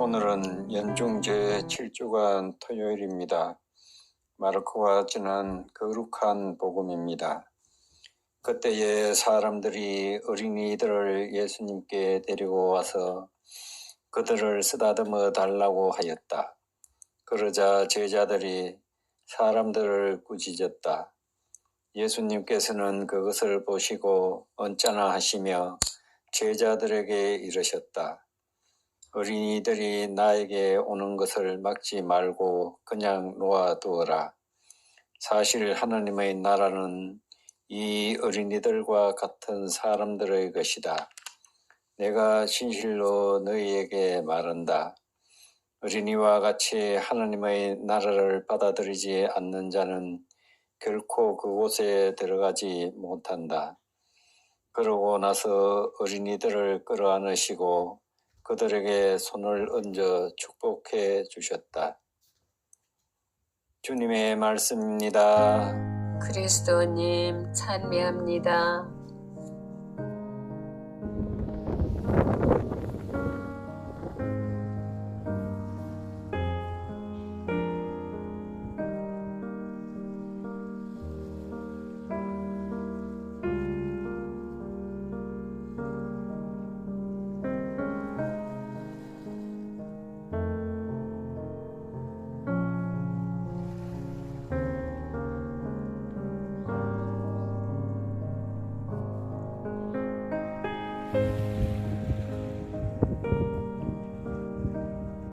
오늘은 연중 제 7주간 토요일입니다. 마르코가 전한 거룩한 복음입니다. 그때에 사람들이 어린이들을 예수님께 데리고 와서 그들을 쓰다듬어 달라고 하였다. 그러자 제자들이 사람들을 꾸짖었다. 예수님께서는 그것을 보시고 언짢아 하시며 제자들에게 이르셨다. 어린이들이 나에게 오는 것을 막지 말고 그냥 놓아두어라. 사실 하나님의 나라는 이 어린이들과 같은 사람들의 것이다. 내가 진실로 너희에게 말한다. 어린이와 같이 하나님의 나라를 받아들이지 않는 자는 결코 그곳에 들어가지 못한다. 그러고 나서 어린이들을 끌어안으시고 그들에게 손을 얹어 축복해 주셨다. 주님의 말씀입니다. 그리스도님 찬미합니다.